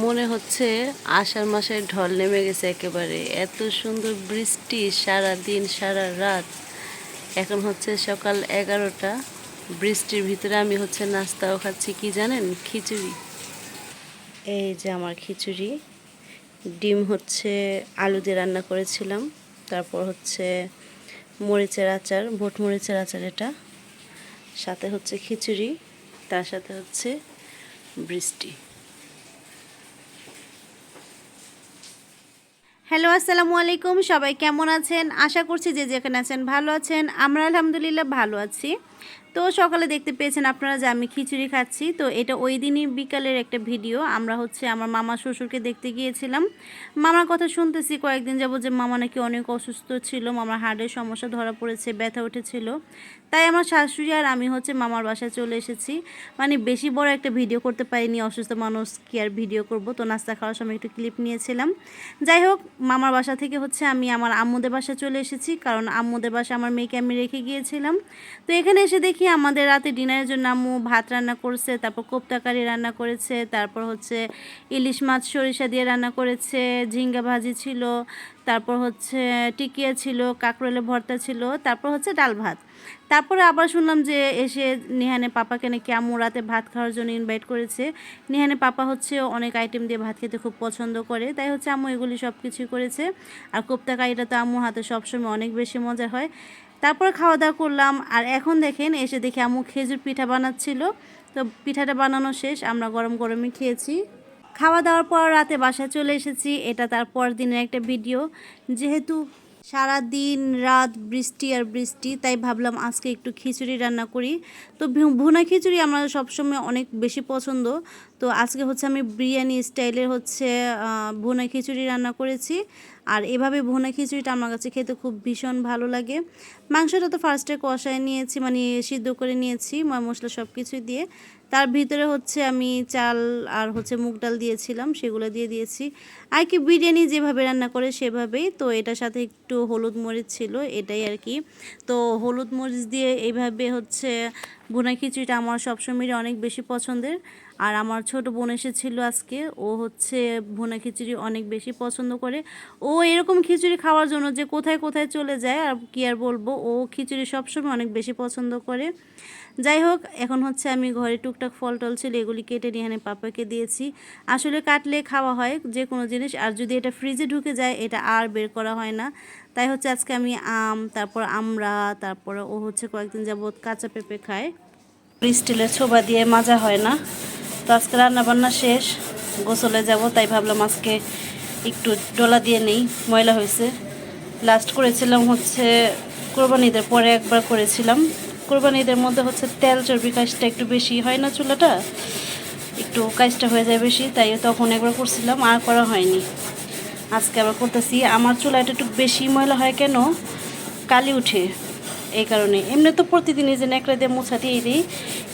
মনে হচ্ছে আষাঢ় মাসের ঢল নেমে গেছে একেবারে। এত সুন্দর বৃষ্টি সারা দিন সারা রাত এখন হচ্ছে সকাল এগারোটা। বৃষ্টির ভিতরে আমি হচ্ছে নাস্তাও খাচ্ছি, কি জানেন? খিচুড়ি। এই যে আমার খিচুড়ি। ডিম হচ্ছে আলু দিয়ে রান্না করেছিলাম। তারপর হচ্ছে মরিচের আচার ভোট মরিচের আচার এটা। সাথে হচ্ছে খিচুড়ি, তার সাথে হচ্ছে বৃষ্টি। হ্যালো, আসসালামু আলাইকুম। সবাই কেমন আছেন? আশা করছি যে যেখানে আছেন ভালো আছেন। আমরা আলহামদুলিল্লাহ ভালো আছি। তো সকালে দেখতে পেয়েছেন আপনারা যে আমি খিচুড়ি খাচ্ছি। তো এটা ওই দিনই বিকালের একটা ভিডিও। আমরা হচ্ছে আমার মামা শ্বশুরকে দেখতে গিয়েছিলাম। মামার কথা শুনতেছি, কয়েকদিন যাব যে মামা নাকি অনেক অসুস্থ ছিল, মামার হার্টের সমস্যা ধরা পড়েছে, ব্যথা উঠেছিল। তাই আমার শাশুড়ি আর আমি হচ্ছে মামার বাসায় চলে এসেছি। মানে বেশি বড় একটা ভিডিও করতে পারিনি, অসুস্থ মানুষ কি আর ভিডিও করব? তো নাস্তা খাওয়ার সময় একটু ক্লিপ নিয়েছিলাম। যাই হোক, মামার বাসা থেকে হচ্ছে আমি আমার আম্মুদের বাসায় চলে এসেছি। কারণ আম্মুদের বাসায় আমার মেয়েকে আমি রেখে গিয়েছিলাম। তো এখানে এসে দেখি আমাদের রাতে ডিনারের জন্য আম্মু ভাত রান্না করছে, তারপর কোপ্তাকারি রান্না করেছে, তারপর হচ্ছে ইলিশ মাছ সরিষা দিয়ে রান্না করেছে, ঝিঙ্গা ভাজি ছিল, তারপর হচ্ছে টিকিয়া ছিল কাঁকরোলের ভর্তা ছিল, তারপর হচ্ছে ডাল ভাত। তারপরে আবার শুনলাম যে এসে নিহানে পাপাকে নাকি আম্মু রাতে ভাত খাওয়ার জন্য ইনভাইট করেছে। নিহানে পাপা হচ্ছে অনেক আইটেম দিয়ে ভাত খেতে খুব পছন্দ করে, তাই হচ্ছে আম্মু এগুলি সব কিছুই করেছে। আর কোপ্তা কারিটা তো আম্মুর হাতে সবসময় অনেক বেশি মজা হয়। তারপর খাওয়া দাওয়া করলাম। আর এখন দেখেন, এসে দেখে আম্মু খেজুর পিঠা বানাচ্ছিল। তো পিঠাটা বানানো শেষ, আমরা গরম গরমই খেয়েছি। খাওয়া দাওয়ার পর রাতে বাসায় চলে এসেছি। এটা তার পরের দিনের একটা ভিডিও। যেহেতু সারা দিন রাত বৃষ্টি আর বৃষ্টি, তাই ভাবলাম আজকে একটু খিচুড়ি রান্না করি। তো ভুনা খিচুড়ি আমার সবসময় অনেক বেশি পছন্দ। তো আজকে হচ্ছে আমি বিরিয়ানি স্টাইলের হচ্ছে ভুনা খিচুড়ি রান্না করেছি। আর এভাবে ভুনা খিচুড়িটা আমার কাছে খেতে খুব ভীষণ ভালো লাগে। মাংসটা তো ফার্স্টে কষায় নিয়েছি মানে সিদ্ধ করে নিয়েছি মশলা সব কিছু দিয়ে। তার ভিতরে হচ্ছে আমি চাল আর হচ্ছে মুগ ডাল দিয়েছিলাম, সেগুলো দিয়ে দিয়েছি। আর কি বিরিয়ানি যেভাবে রান্না করে সেভাবেই, তো এটার সাথে একটু হলুদ মরিচ ছিল, এটাই আর কি। তো হলুদ মরিচ দিয়ে এইভাবে হচ্ছে ভুনা খিচুড়িটা আমার সবসময় অনেক বেশি পছন্দের। আর আমার ছোট বোন এসেছিল আজকে। ও হচ্ছে ভুনা খিচুড়ি অনেক বেশি পছন্দ করে। ও এরকম খিচুড়ি খাওয়ার জন্য যে কোথায় কোথায় চলে যায় আর কি আর বলব, ও খিচুড়ি সবসময় অনেক বেশি পছন্দ করে। যাই হোক, এখন হচ্ছে আমি ঘরে টুকটাক ফল টল ছিল, এগুলি কেটে এখানে পাপাকে দিয়েছি। আসলে কাটলে খাওয়া হয় যে কোনো জিনিস, আর যদি এটা ফ্রিজে ঢুকে যায়, এটা আর বের করা হয় না। তাই হচ্ছে আজকে আমি আম, তারপর আমরা, তারপর ও হচ্ছে কয়েকদিন যাবৎ কাঁচা পেঁপে খায়। স্টিলের ছোবা দিয়ে মাজা হয় না। তো আজকে রান্না বান্না শেষ, গোসলে যাব, তাই ভাবলাম আজকে একটু ডোলা দিয়ে নেই, ময়লা হয়েছে। লাস্ট করেছিলাম হচ্ছে কোরবানিদের পরে একবার করেছিলাম। কোরবানিদের মধ্যে হচ্ছে তেল চর্বি কাজটা একটু বেশি হয় না চুলাটা? একটু কাজটা হয়ে যায় বেশি, তাই তখন একবার করছিলাম, আর করা হয়নি। আজকে আবার করতেছি। আমার চুলাটা একটু বেশি ময়লা হয় কেন? কালি উঠে। এই কারণে। এমনি তো প্রতিদিন এই যে ন্যাকড়া দিয়ে মোছা দিয়েই দিই,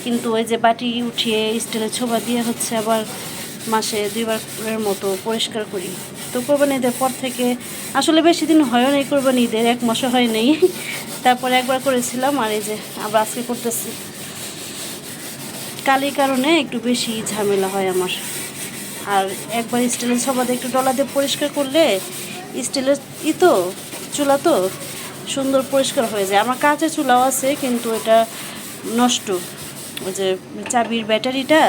কিন্তু ওই যে বাটি উঠিয়ে স্টিলের ছোবা দিয়ে হচ্ছে আবার মাসে দুইবারের মতো পরিষ্কার করি। তো কোরবানি ঈদের পর থেকে আসলে বেশি দিন হয়ও নেই কোরবানি ঈদের এক মাসও হয় নেই। তারপরে একবার করেছিলাম আর এই যে আবার আজকে করতেছি। কালির কারণে একটু বেশি ঝামেলা হয় আমার। আর একবার স্টিলের ছবাতে একটু ডলা দিয়ে পরিষ্কার করলে স্টিলের ই তো, চুলা তো সুন্দর পরিষ্কার হয়ে যায়। আমার কাঁচের চুলাও আছে, কিন্তু এটা নষ্ট। ওই যে চাবির ব্যাটারিটা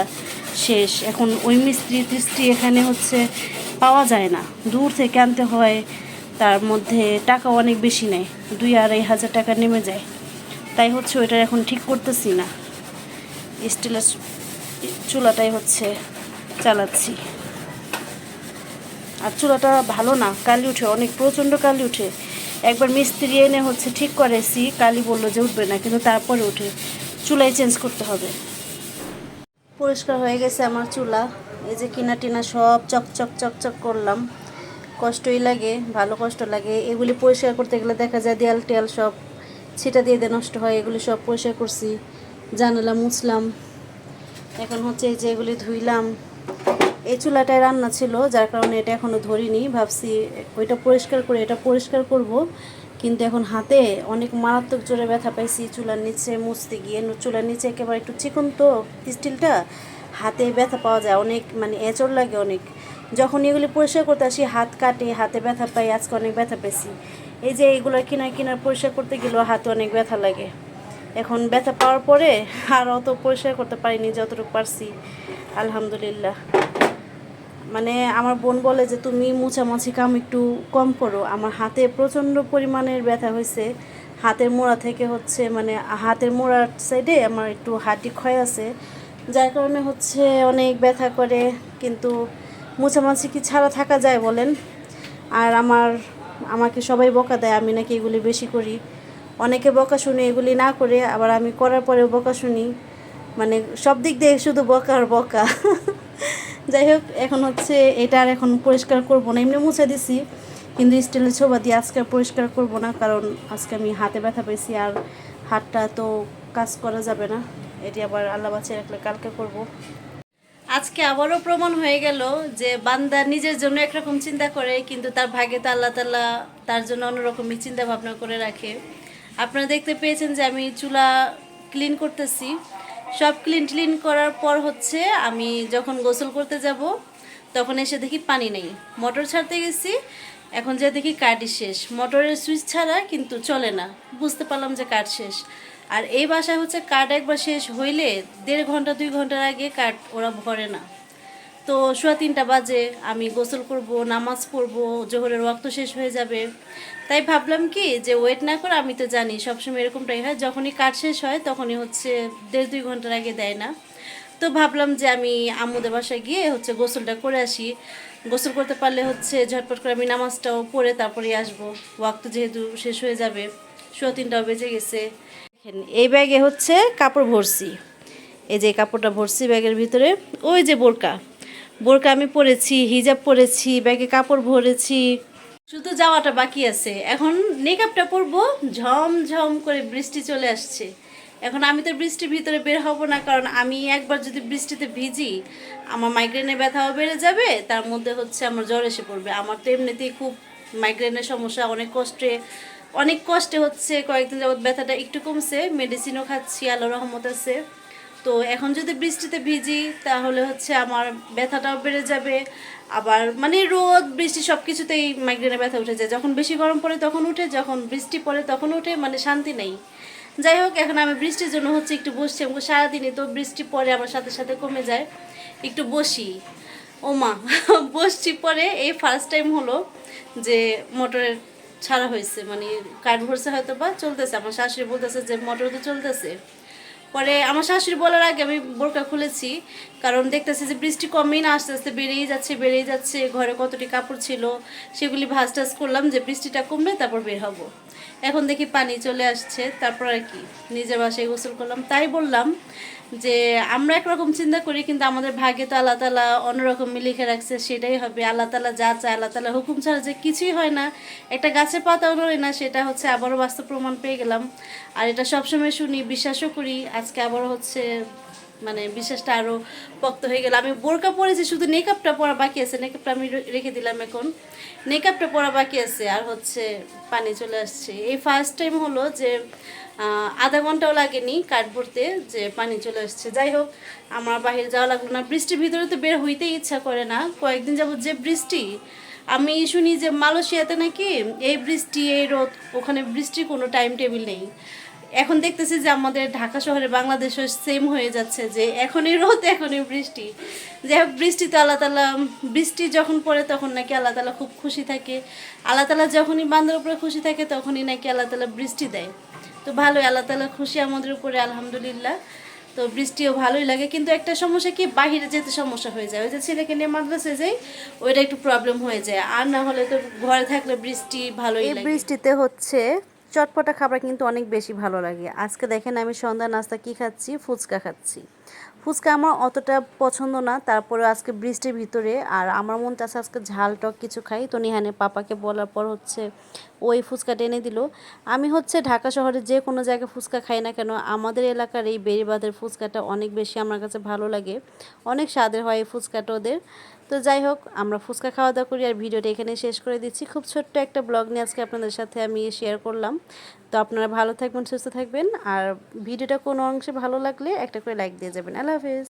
শেষ। এখন ওই মিস্ত্রি টিস্ত্রি এখানে হচ্ছে পাওয়া যায় না। দূর থেকে আনতে হয়, তার মধ্যে টাকা অনেক বেশি নেয়। দুই আড়াই হাজার টাকা নেমে যায়। তাই হচ্ছে ওইটা এখন ঠিক করতেছি না। স্টিলের চুলাটাই হচ্ছে চালাচ্ছি। আর চুলাটা ভালো না, কালি উঠে, অনেক প্রচণ্ড কালি উঠে। একবার মিস্ত্রি এনে হচ্ছে ঠিক করেছি কালি বলল যে উঠবে না, কিন্তু তারপরে উঠে চুলাই চেঞ্জ করতে হবে। পরিষ্কার হয়ে গেছে আমার চুলা। এই যে কিনা টিনা সব চক চক চক চক করলাম। কষ্টই লাগে, ভালো কষ্ট লাগে। এগুলি পরিষ্কার করতে গেলে দেখা যায় দেয়াল টেয়াল সব ছিটা দিয়ে দিয়ে নষ্ট হয়, এগুলি সব পরিষ্কার করছি। জানালা মুছলাম। এখন হচ্ছে এই যে এগুলি ধুইলাম। এই চুলাটায় রান্না ছিল, যার কারণে এটা এখনও ধরিনি। ভাবছি ওইটা পরিষ্কার করে এটা পরিষ্কার করব। কিন্তু এখন হাতে অনেক মারাত্মক জোরে ব্যথা পাইছি, চুলার নিচে মুছতে গিয়ে। চুলার নিচে একেবারে একটু চিকন তো স্টিলটা হাতে ব্যথা পাওয়া যায়, অনেক মানে এঁচড় লাগে অনেক। যখন এগুলি পরিষ্কার করতে আসি, হাত কাটে, হাতে ব্যথা পাই, আজকে অনেক ব্যথা পেয়েছি এই যে এইগুলো কিনার কিনার পরিষ্কার করতে গেলেও হাতে অনেক ব্যথা লাগে। এখন ব্যথা পাওয়ার পরে আর অত পরিষ্কার করতে পারিনি, যতটুকু পারছি। আলহামদুলিল্লাহ। মানে আমার বোন বলে যে, তুমি মুছামাছি কাম একটু কম করো। আমার হাতে প্রচণ্ড পরিমাণের ব্যথা হয়েছে। হাতের মোড়া থেকে হচ্ছে মানে হাতের মোড়ার সাইডে আমার একটু হাঁটি ক্ষয় আছে। যার কারণে হচ্ছে অনেক ব্যথা করে, কিন্তু মুছামাছি কি ছাড়া থাকা যায় বলেন? আর আমার, আমাকে সবাই বকা দেয়, আমি নাকি এগুলি বেশি করি। অনেকে বকা শুনি এগুলি না করে, আবার আমি করার পরেও বকা শুনি। মানে সব দিক দিয়ে শুধু বকা আর বকা। যাই হোক, এখন হচ্ছে এটা আর এখন পরিষ্কার করব না। এমনি মুছে দিছি, কিন্তু স্টিলের ছোবা দিয়ে আজকে পরিষ্কার করব না, কারণ আজকে আমি হাতে ব্যথা পেয়েছি আর হাতটা তো কাজ করা যাবে না। এটি আবার আল্লাহ বাঁচিয়ে রাখলে কালকে করব। আজকে আবারও প্রমাণ হয়ে গেল যে বান্দা নিজের জন্য একরকম চিন্তা করে, কিন্তু তার ভাগে তো আল্লাহ তাল্লাহ তার জন্য অন্যরকমই চিন্তা ভাবনা করে রাখে। আপনারা দেখতে পেয়েছেন যে আমি চুলা ক্লিন করতেছি। সব ক্লিন ক্লিন করার পর হচ্ছে আমি যখন গোসল করতে যাব, তখন এসে দেখি পানি নেই। মোটর ছাড়তে গেছি, এখন যে দেখি কাঠই শেষ। মোটরের সুইচ ছাড়া কিন্তু চলে না। বুঝতে পারলাম যে কাঠ শেষ। আর এই বাসায় হচ্ছে কাঠ একবার শেষ হইলে দেড় ঘণ্টা, দুই ঘণ্টার আগে কাঠ ওরা ভরে না। তো সোয়া তিনটা বাজে, আমি গোসল করব, নামাজ পড়ব, জোহরের ওয়াক্ত শেষ হয়ে যাবে। তাই ভাবলাম কি যে ওয়েট না করে আমি তো জানি সবসময় এরকমটাই হয়, যখনই কাজ শেষ হয় তখনই হচ্ছে দেড় দুই ঘণ্টার আগে দেয় না। তো ভাবলাম যে আমি আম্মুদের বাসায় গিয়ে হচ্ছে গোসলটা করে আসি। গোসল করতে পারলে হচ্ছে ঝটপট করে আমি নামাজটাও পড়ে তারপরেই আসব। ওয়াক্ত যেহেতু শেষ হয়ে যাবে, সোয়া তিনটাও বেজে গেছে। এই ব্যাগে হচ্ছে কাপড় ভরছি। এই যে কাপড়টা ভরছি ব্যাগের ভিতরে, ওই যে বোরকা। বোরকা আমি পরেছি, হিজাব পরেছি, ব্যাগে কাপড় ভরেছি। শুধু যাওয়াটা বাকি আছে। এখন মেকআপটা পরবো, ঝমঝম করে বৃষ্টি চলে আসছে। এখন আমি তো বৃষ্টির ভিতরে বের হব না, কারণ আমি একবার যদি বৃষ্টিতে ভিজি, আমার মাইগ্রেনের ব্যথাও বেড়ে যাবে, তার মধ্যে হচ্ছে আমার জ্বর এসে পড়বে। আমার তো এমনিতেই খুব মাইগ্রেনের সমস্যা, অনেক কষ্টে অনেক কষ্টে হচ্ছে। কয়েকদিন যাবত ব্যথাটা একটু কমছে মেডিসিনও খাচ্ছি আল্লাহ রহমত আছে। তো এখন যদি বৃষ্টিতে ভিজি, তাহলে হচ্ছে আমার ব্যথাটাও বেড়ে যাবে। আবার মানে রোদ, বৃষ্টি সব কিছুতেই মাইগ্রেনে ব্যথা উঠে যায়। যখন বেশি গরম পড়ে তখন উঠে, যখন বৃষ্টি পড়ে তখন উঠে মানে শান্তি নেই। যাই হোক, এখন আমি বৃষ্টির জন্য হচ্ছে একটু বসছি। আমাকে সারাদিনই তো বৃষ্টি পরে আমার সাথে সাথে কমে যায়। একটু বসি। ও মা, বসছি পরে এই ফার্স্ট টাইম হলো যে মোটরের ছাড়া হয়েছে। মানে কাঠ ভরছে হয়তো বা চলতেছে। আমার শাশুড়ি বলতেছে যে মোটর তো চলতেছে। পরে আমার শাশুড়ি বলার আগে আমি বোরকা খুলেছি, কারণ দেখতেছি যে বৃষ্টি কমই না, আস্তে আস্তে বেড়েই যাচ্ছে বেড়েই যাচ্ছে, ঘরে কতটি কাপড় ছিল, সেগুলি ভাজ টাজ করলাম যে বৃষ্টিটা কমবে তারপর বের হব। এখন দেখি পানি চলে আসছে, তারপর আর কি। নিজের বাসায় গোসল করলাম। তাই বললাম যে, আমরা একরকম চিন্তা করি, কিন্তু আমাদের ভাগ্যে তো আল্লাহ তালা অন্যরকম লিখে রাখছে, সেটাই হবে। আল্লাহ তালা যা চায়, আল্লাহ তালা হুকুম ছাড়া যে কিছুই হয় না। একটা গাছের পাতাও নড়ে না, সেটা হচ্ছে আবারও বাস্তব প্রমাণ পেয়ে গেলাম। আর এটা সবসময় শুনি, বিশ্বাসও করি। আজকে আবারও হচ্ছে মানে বিশ্বাসটা আরও পক্ত হয়ে গেল। আমি বোরকা পরেছি, শুধু মেকআপটা পরা বাকি আছে। মেকআপটা আমি রেখে দিলাম এখন। মেকআপটা পরা বাকি আছে। আর হচ্ছে পানি চলে আসছে। এই ফার্স্ট টাইম হলো যে আধা ঘন্টাও লাগেনি কাঠ ভরতে যে পানি চলে আসছে। যাই হোক, আমার বাহিরে যাওয়া লাগল না। বৃষ্টির ভিতরে তো বের হইতেই ইচ্ছা করে না। কয়েকদিন যাবত যে বৃষ্টি, আমি শুনি যে মালয়েশিয়াতে নাকি এই বৃষ্টি, এই রোদ, ওখানে বৃষ্টির কোনো টাইম টেবিল নেই। এখন দেখতেছি যে আমাদের ঢাকা শহরে বাংলাদেশও সেম হয়ে যাচ্ছে যে এখনই রোদ এখনই বৃষ্টি। যাই হোক বৃষ্টিতে আল্লাহ তালা বৃষ্টি যখন পড়ে তখন নাকি আল্লাহ তালা খুব খুশি থাকে। আল্লাহ তালা যখনই বান্দার উপরে খুশি থাকে তখনই নাকি আল্লাহ তালা বৃষ্টি দেয়। তো ভালোই আল্লাহ তালা খুশি আমাদের উপরে আলহামদুলিল্লাহ। তো বৃষ্টিও ভালোই লাগে কিন্তু একটা সমস্যা কি বাইরে যেতে সমস্যা হয়ে যায়। ওই যে ছেলেকে নিয়ে মাদ্রাসায় যাই ওইটা একটু প্রবলেম হয়ে যায়। আর না হলে তো ঘরে থাকলে বৃষ্টি ভালোই লাগে। বৃষ্টিতে হচ্ছে চটপটা খাবার কিন্তু অনেক বেশি ভালো লাগে। আজকে দেখেন আমি সন্ধ্যা নাস্তা কি খাচ্ছি? ফুচকা খাচ্ছি। ফুচকা আমার অতটা পছন্দ না তারপরে আজকে বৃষ্টির ভিতরে আর আমার মন চাচ্ছে আজকে ঝাল টক কিছু খাই। তো নিহানে পাপাকে বলার পর হচ্ছে ওই ফুচকাটা এনে দিল। আমি হচ্ছে ঢাকা শহরে যে কোনো জায়গায় ফুচকা খাই না কেন, আমাদের এলাকার এই বেড়িবাঁধের ফুচকাটা অনেক বেশি আমার কাছে ভালো লাগে। অনেক স্বাদের হয় এই ফুচকাটা ওদের। তো যাই হোক, আমরা ফুচকা খাওয়া দাওয়া করি আর ভিডিওটা এখানে শেষ করে দিচ্ছি। খুব ছোট্ট একটা ব্লগ নিয়ে আজকে আপনাদের সাথে আমি শেয়ার করলাম। তো আপনারা ভালো থাকবেন, সুস্থ থাকবেন। আর ভিডিওটা কোনো অংশে ভালো লাগলে একটা করে লাইক দিয়ে যাবেন। আল্লাহ হাফেজ।